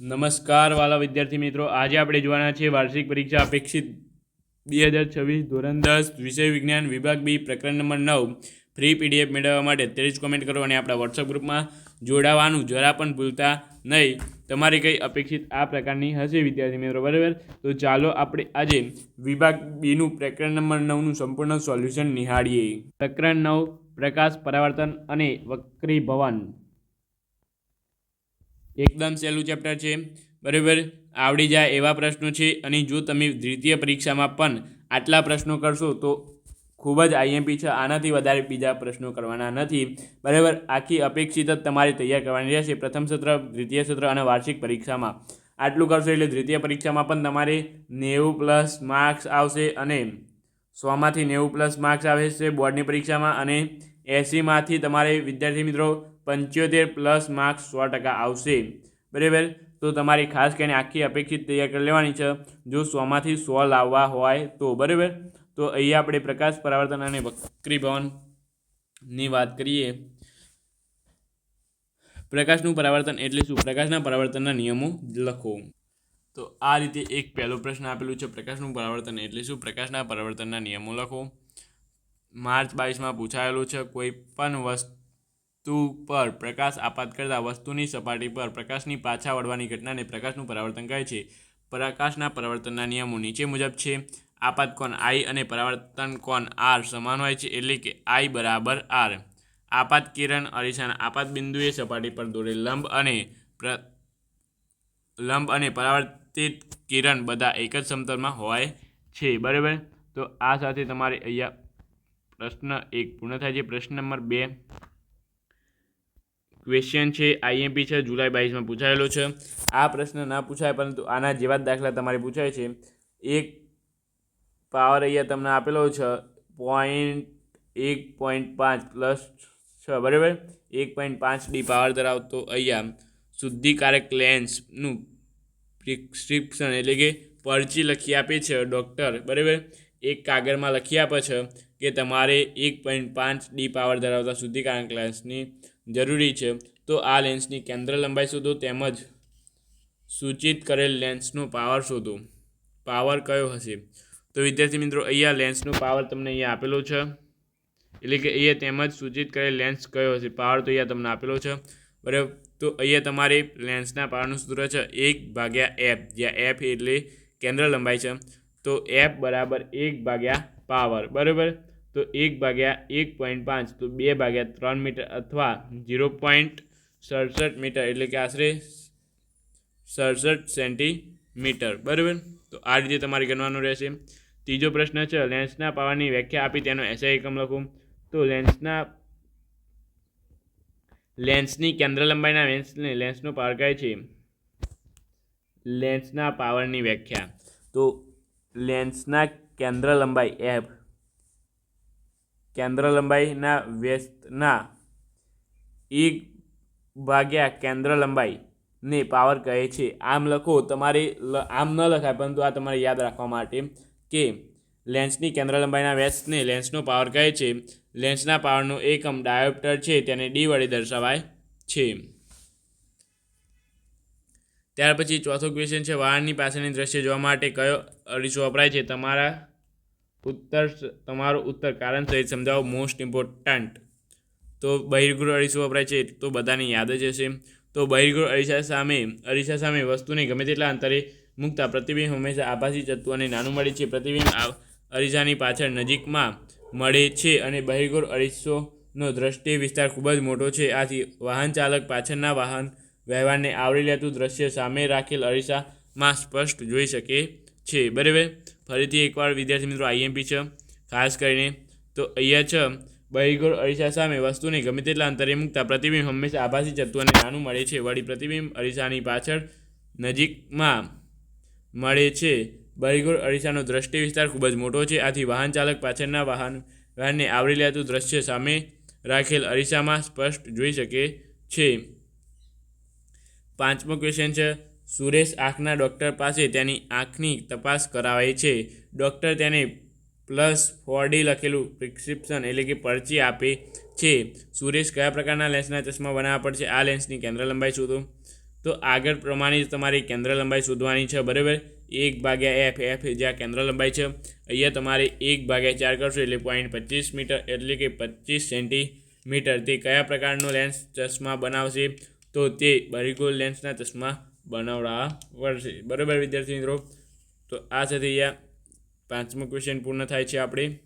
નમસ્કાર વાલા વિદ્યાર્થી મિત્રો. આજે આપણે જોવાના છે વાર્ષિક પરીક્ષા અપેક્ષિત બે હજાર છવ્વીસ ધોરણ દસ, વિષય વિજ્ઞાન વિભાગ બી, પ્રકરણ નંબર નવ. ફ્રી પીડીએફ મેળવવા માટે જ કોમેન્ટ કરો અને આપણા વોટ્સઅપ ગ્રુપમાં જોડાવાનું. જરા પણ ભૂલતા નહીં. તમારી કઈ અપેક્ષિત આ પ્રકારની હશે વિદ્યાર્થી મિત્રો, બરાબર? તો ચાલો આપણે આજે વિભાગ બીનું પ્રકરણ નંબર નવનું સંપૂર્ણ સોલ્યુશન નિહાળીએ. પ્રકરણ નવ, પ્રકાશ, પરાવર્તન અને વક્રીભવન. એકદમ સહેલું ચેપ્ટર છે. બરાબર? આવડી જાય એવા પ્રશ્નો છે અને જો તમે દ્વિતીય પરીક્ષામાં પણ આટલા પ્રશ્નો કરશો તો ખૂબ જ આઈએમપી છે. આનાથી વધારે બીજા પ્રશ્નો કરવાના નથી. બરાબર? આખી અપેક્ષિત જ તમારે તૈયાર કરવાની રહેશે. પ્રથમ સત્ર, દ્વિતીય સત્ર અને વાર્ષિક પરીક્ષામાં. આટલું કરશો એટલે દ્વિતીય પરીક્ષામાં પણ તમારે નેવું પ્લસ માર્ક્સ આવશે અને સોમાંથી નેવું પ્લસ માર્ક્સ આવે છે બોર્ડની પરીક્ષામાં અને એસીમાંથી તમારે વિદ્યાર્થી મિત્રો પંચોતેર પ્લસ માર્ક્સ સો ટકા આવશે. બરાબર? તો તમારી ખાસ કરીને આખી અપેક્ષિત તૈયાર કરી લેવાની છે. જો સોમાંથી સો લાવવા હોય તો, બરાબર? તો અહીંયા આપણે પ્રકાશ પરાવર્તન અને વક્રીભવનની વાત કરીએ. પ્રકાશનું પરાવર્તન એટલે શું? પ્રકાશના પરાવર્તનના નિયમો લખો. તો આ રીતે એક પહેલો પ્રશ્ન આપેલું છે. પ્રકાશનું પરાવર્તન એટલે શું? પ્રકાશના પરાવર્તનના નિયમો લખો. માર્ચ બાવીસમાં પૂછાયેલું છે, કોઈ પણ વસ્તુ પર પ્રકાશ આપાત કરતા વસ્તુની સપાટી પર પ્રકાશની પાછા વળવાની ઘટનાને પ્રકાશનું પરાવર્તન કહે છે. પ્રકાશના પરાવર્તનના નિયમો નીચે મુજબ છે. આપાત કોણ આઈ અને પરાવર્તન કોણ આર સમાન હોય છે એટલે કે આઈ બરાબર આર. આપાત કિરણ, અરીસાના આપાત બિંદુએ સપાટી પર દોરેલ લંબ અને પ્ર, લંબ અને પરાવર્તિત કિરણ બધા એક જ સમતલમાં હોય છે. બરાબર? તો આ સાથે તમારે અહીંયા પ્રશ્ન એક પૂર્ણ થાય છે. પ્રશ્ન નંબર બે. ક્વેશ્ચન છે આઈએમપી છે, જુલાઈ બાવીસમાં પૂછાયેલો છે. આ પ્રશ્ન ના પૂછાય, પરંતુ આના જેવા જ દાખલા તમારે પૂછાય છે. એક પાવર અહીંયા તમને આપેલો છે પોઈન્ટ એક પોઈન્ટ પાંચ પ્લસ છ, બરાબર? એક પોઈન્ટ પાંચ ડી પાવર ધરાવતો અહીંયા શુદ્ધિકારક લેન્સનું પ્રિસ્ક્રિપ્શન એટલે કે પરચી લખી આપે છે ડૉક્ટર બરાબર? એક કાગળમાં લખી આપે છે કે તમારે એક પોઈન્ટ પાંચ ડી પાવર ધરાવતા શુદ્ધિકારક લેન્સની જરૂરી છે. તો આ લેન્સની કેન્દ્ર લંબાઈ શોધો તેમજ સૂચિત કરેલ લેન્સનો પાવર શોધો. પાવર કયો હશે? તો વિદ્યાર્થી મિત્રો, અહીંયા લેન્સનો પાવર તમને અહીંયા આપેલો છે. એટલે કે અહીંયા તેમજ સૂચિત કરેલ લેન્સ કયો હશે? પાવર તો અહીંયા તમને આપેલો છે. બરાબર? તો અહીંયા તમારે લેન્સના પાવરનું સૂત્ર છે એક ભાગ્યા એફ જ્યાં એફ એટલે કેન્દ્ર લંબાઈ છે. તો એફ બરાબર એક ભાગ્યા પાવર બરાબર? તો એક ભાગ્યા એક પોઈન્ટ પાંચ, તો બે ભાગ્યા ત્રણ મીટર અથવા ઝીરો પોઈન્ટ સડસઠ મીટર એટલે કે આશરે સડસઠ સેન્ટીમીટર. બરાબર? તો આ રીતે તમારે ગણવાનું રહેશે. ત્રીજો પ્રશ્ન છે લેન્સના પાવરની વ્યાખ્યા આપી, તેનો એસઆઈ એકમ લખો. તો લેન્સના લેન્સની કેન્દ્ર લંબાઈના લેન્સને લેન્સનો પાવર કહે છે? લેન્સના પાવરની વ્યાખ્યા. તો લેન્સના કેન્દ્ર લંબાઈ એફ કેન્દ્ર લંબાઈના વ્યસ્તના એક ભાગ્યા કેન્દ્ર લંબાઈને પાવર કહે છે. આમ લખો, તમારે આમ ન લખાય, પરંતુ આ તમારે યાદ રાખવા માટે કે લેન્સની કેન્દ્ર લંબાઈના વ્યાસને લેન્સનો પાવર કહે છે. લેન્સના પાવરનો એકમ ડાયોપ્ટર છે, તેને ડી વડે દર્શાવાય છે. ત્યાર પછી ચોથો ક્વેશ્ચન છે, વાહનની પાસેની દ્રશ્ય જોવા માટે કયો અરીસો વપરાય છે? તમારા ઉત્તર તમારો ઉત્તર કારણ સહિત સમજાવો મોસ્ટ ઇમ્પોર્ટન્ટ તો બહિર્ગૃહ અરીસો વપરાય છે, તો બધાને યાદ જ હશે. તો બહિર્ગૃહ અરીસા સામે અરીસા સામે વસ્તુને ગમે તેટલા અંતરે મૂકતા પ્રતિબિંબ હંમેશા આભાસી તત્વ અને નાનું મળે છે. પ્રતિબિંબ અરીસાની પાછળ નજીકમાં મળે છે અને બહિર્ગોળ અરીસોનો દ્રષ્ટિ વિસ્તાર ખૂબ જ મોટો છે. આથી વાહન ચાલક પાછળના વાહન વ્યવહારને આવરી લેતું દ્રશ્ય સામે રાખેલ અરીસામાં સ્પષ્ટ જોઈ શકે છે, બરાબર? ફરીથી એકવાર વિદ્યાર્થી મિત્રો આઈએમપી છે, ખાસ કરીને તો અહીંયા છે, બહિર્ગોળ અરીસા સામે વસ્તુને ગમે તેટલા અંતરે મૂકતા પ્રતિબિંબ હંમેશા આભાસી તત્વને નાનું મળે છે. વળી પ્રતિબિંબ અરીસાની પાછળ નજીકમાં મળે છે. બહિર્ગોળ અરીસાનો દ્રષ્ટિ વિસ્તાર ખૂબ જ મોટો છે. આથી વાહન ચાલક પાછળના વાહન, વાહનને આવરી લેતું દ્રશ્ય સામે રાખેલ અરીસામાં સ્પષ્ટ જોઈ શકે છે. પાંચમો ક્વેશ્ચન છે સુરેશ આંખના ડૉક્ટર પાસે તેની આંખની તપાસ કરાવે છે. ડૉક્ટર તેને પ્લસ ફોર લખેલું પ્રિસ્ક્રિપ્શન એટલે કે પરચી આપે છે. સુરેશ કયા પ્રકારના લેન્સના ચશ્મા બનાવવા પડશે? આ લેન્સની કેન્દ્ર લંબાઈ શોધો. તો આગળ પ્રમાણે જ તમારી કેન્દ્ર લંબાઈ શોધવાની છે, બરાબર? એક ભાગ્યા એફ એફ જ્યાં કેન્દ્ર લંબાઈ છે. અહીંયા તમારે એક ભાગ્યા ચાર કરશો એટલે પોઈન્ટ પચીસ મીટર એટલે કે પચીસ સેન્ટીમીટર તે કયા પ્રકારનો લેન્સ ચશ્મા બનાવશે? તો તે બરીગોલ લેન્સના ચશ્મા બનાવવા પડશે બરાબર, વિદ્યાર્થી મિત્રો? તો આ સાથે અહીંયા પાંચમો ક્વેશ્ચન પૂર્ણ થાય છે આપણે.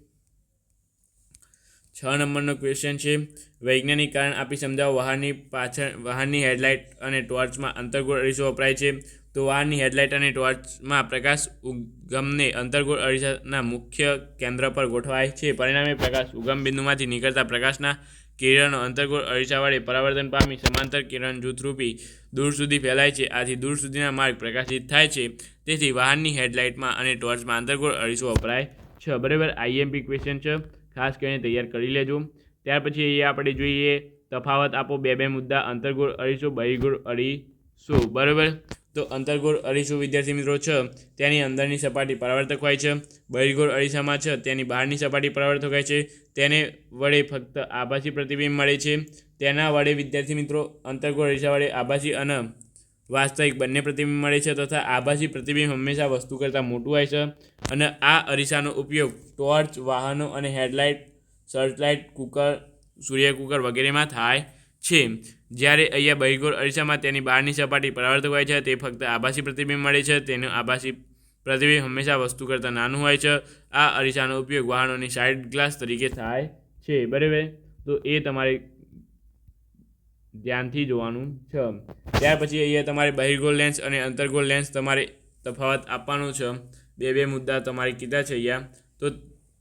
છ નંબરનો ક્વેશ્ચન છે, વૈજ્ઞાનિક કારણ આપી સમજાવો. વાહનની પાછળ, વાહનની હેડલાઇટ અને ટોર્ચમાં અંતર્ગોળ અરીસો વપરાય છે. તો વાહનની હેડલાઇટ અને ટોર્ચમાં પ્રકાશ ઉગમને અંતર્ગોળ અરીસાના મુખ્ય કેન્દ્ર પર ગોઠવાય છે. પરિણામે પ્રકાશ ઉગમ બિંદુમાંથી નીકળતા પ્રકાશના કિરણો અંતર્ગોળ અરીસા વડે પરાવર્તન પામી સમાંતર કિરણ જૂથરૂપી દૂર સુધી ફેલાય છે. આથી દૂર સુધીના માર્ગ પ્રકાશિત થાય છે. તેથી વાહનની હેડલાઇટમાં અને ટોર્ચમાં અંતર્ગોળ અરીસો વપરાય છે. બરાબર? આઈએમપી ક્વેશ્ચન છે. ખાસ કરીને તૈયાર કરી લેજો. ત્યાર પછી એ આપણે જોઈએ, તફાવત આપો બે બે મુદ્દા. અંતર્ગોળ અરીસો, બહિર્ગોળ અરીસો. બરાબર? તો અંતર્ગોળ અરીસો વિદ્યાર્થી મિત્રો છે, તેની અંદરની સપાટી પરાવર્તક હોય છે. બહિર્ગોળ અરીસામાં છે, તેની બહારની સપાટી પરાવર્તક હોય છે. તેને વડે ફક્ત આભાસી પ્રતિબિંબ મળે છે. તેના વડે વિદ્યાર્થી મિત્રો અંતર્ગોળ અરીસા વડે આભાસી અને વાસ્તવિક બંને પ્રતિબિંબ મળે છે તથા આભાસી પ્રતિબિંબ હંમેશા વસ્તુ કરતાં મોટું હોય છે. અને આ અરીસાનો ઉપયોગ ટોર્ચ, વાહનો અને હેડલાઇટ, સર્ચલાઇટ કુકર, સૂર્ય કુકર વગેરેમાં થાય છે. જ્યારે અહીંયા બહિર્ગોળ અરીસામાં તેની બહારની સપાટી પરાવર્તક હોય છે, તે ફક્ત આભાસી પ્રતિબિંબ મળે છે. તેનું આભાસી પ્રતિબિંબ હંમેશા વસ્તુ કરતાં નાનું હોય છે. આ અરીસાનો ઉપયોગ વાહનોની સાઇડ ગ્લાસ તરીકે થાય છે. બરાબર? તો એ તમારે ધ્યાનથી જોવાનું છે. ત્યાર પછી અહીંયા તમારે બહિર્ગોળ લેન્સ અને અંતર્ગોળ લેન્સ તમારે તફાવત આપવાનો છે. બે બે મુદ્દા તમારે કીધા છે અહીંયા. તો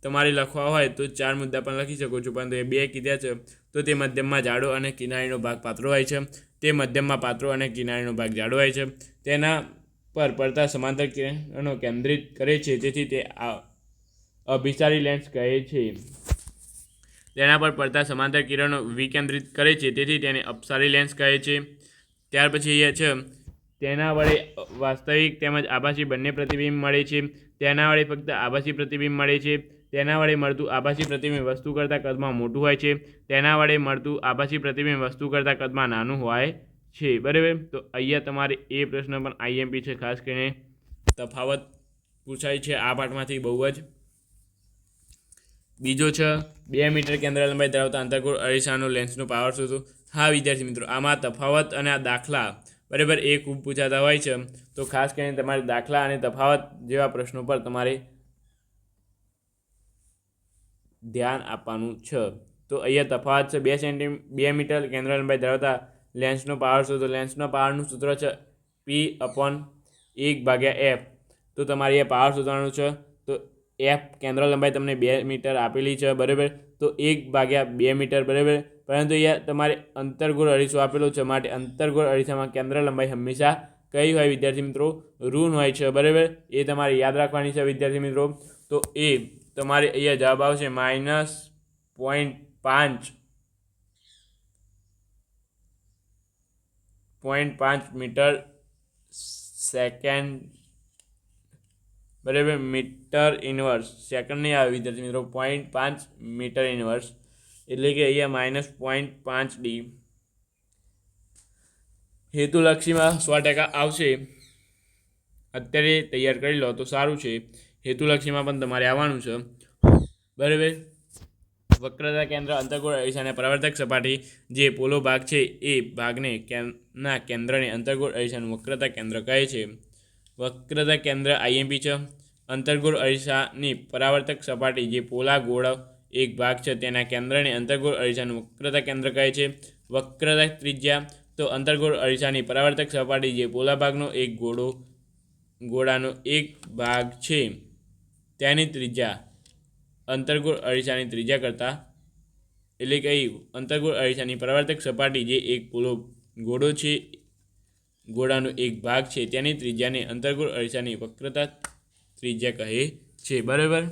તમારે લખવા હોય તો ચાર મુદ્દા પણ લખી શકો છો, પરંતુ એ બે કીધા છે, તો તે મધ્યમમાં જાડો અને કિનારીનો ભાગ પાતળો હોય છે. તે મધ્યમમાં પાતળો અને કિનારીનો ભાગ જાડો હોય છે. તેના પર પડતા સમાંતર કિરણો કેન્દ્રિત કરે છે તેથી તે અભિસારી લેન્સ કહે છે. તેના પર પડતા સમાંતર કિરણો વિકેન્દ્રિત કરે છે, તેથી તેને અપસારી લેન્સ કહે છે. ત્યાર પછી એ છે, તેના વડે વાસ્તવિક તેમજ આભાસી બંને પ્રતિબિંબ મળે છે. તેના વડે ફક્ત આભાસી પ્રતિબિંબ મળે છે. તેના વડે મળતું આભાસી પ્રતિબિંબ વસ્તુ કરતાં કદમાં મોટું હોય છે. તેના વડે મળતું આભાસી પ્રતિબિંબ વસ્તુ કરતાં કદમાં નાનું હોય છે. બરાબર? તો અહીંયા તમારે એ પ્રશ્ન પણ આઈએમપી છે. ખાસ કરીને તફાવત પૂછાય છે આ પાઠમાંથી બહુ જ. બીજો છે, બે મીટર કેન્દ્ર લંબાઈ ધરાવતા અંતર્ગોળ અરીસાનો લેન્સનો પાવર શોધો હા, વિદ્યાર્થી મિત્રો, આમાં તફાવત અને આ દાખલા. બરાબર? એ ખૂબ પૂછાતા હોય છે. તો ખાસ કરીને તમારે દાખલા અને તફાવત જેવા પ્રશ્નો પર તમારે ધ્યાન આપવાનું છે. તો અહીંયા તફાવત છે, બે સેન્ટી બે મીટર કેન્દ્ર લંબાઈ ધરાવતા લેન્સનો પાવર શોધો. લેન્સનો પાવરનું સૂત્ર છે પી અપોન એક ભાગ્યા એફ તો તમારે એ પાવર શોધવાનું છે, તો એફ કેન્દ્ર લંબાઈ તમને બે મીટર આપેલી છે, બરાબર? તો એક ભાગ્યા બે મીટર, બરાબર? પરંતુ અહીંયા તમારે અંતર્ગોળ અરીસો આપેલો છે, માટે અંતર્ગોળ અરીસામાં કેન્દ્ર લંબાઈ હંમેશા કઈ હોય વિદ્યાર્થી મિત્રો? ઋણ હોય છે, બરાબર? એ તમારે યાદ રાખવાની છે વિદ્યાર્થી મિત્રો. તો એ તમારે અહીંયા જવાબ આવશે માઇનસ પોઈન્ટ પાંચ. પોઈન્ટ પાંચ મીટર સેકન્ડ. બરાબર, મીટર ઇનવર્સ. સેકન્ડ નહીં આવે, વિદ્યાર્થી મિત્રો. પોઈન્ટ પાંચ મીટર ઇનવર્સ. એટલે કે અહીંયા માઇનસ પોઈન્ટ પાંચ ડી. હેતુલક્ષીમાં સો ટકા આવશે. અત્યારે તૈયાર કરી લો, તો સારું છે. હેતુલક્ષીમાં પણ તમારે આવવાનું છે. બરાબર? વક્રતા કેન્દ્ર અંતર્ગોળ અરીસાને પ્રવર્તક સપાટી જે પોલો ભાગ છે એ ભાગને ના કેન્દ્રને અંતર્ગોળ અરીસાનું વક્રતા કેન્દ્ર કહે છે. વક્રતા કેન્દ્ર આઈએમપી છે. અંતર્ગોળ અરીસાની પરાવર્તક સપાટી જે પોલા ગોળ એક ભાગ છે તેના કેન્દ્રને અંતર્ગોળ અરીસાનું વક્રતા કેન્દ્ર કહે છે. વક્રતા ત્રિજ્યા તો અંતર્ગોળ અરીસાની પરાવર્તક સપાટી જે પોલા ભાગનો એક ગોળો, ગોળાનો એક ભાગ છે. તેની ત્રિજ્યા અંતર્ગોળ અરીસાની ત્રિજ્યા કરતાં, એટલે કે અંતર્ગોળ અરીસાની પ્રવર્તક સપાટી જે એક પૂલો ગોળો છે, ગોળાનો એક ભાગ છે તેની ત્રિજ્યાને અંતર્ગોળ અરીસાની વક્રતા ત્રિજ્યા કહે છે. બરાબર?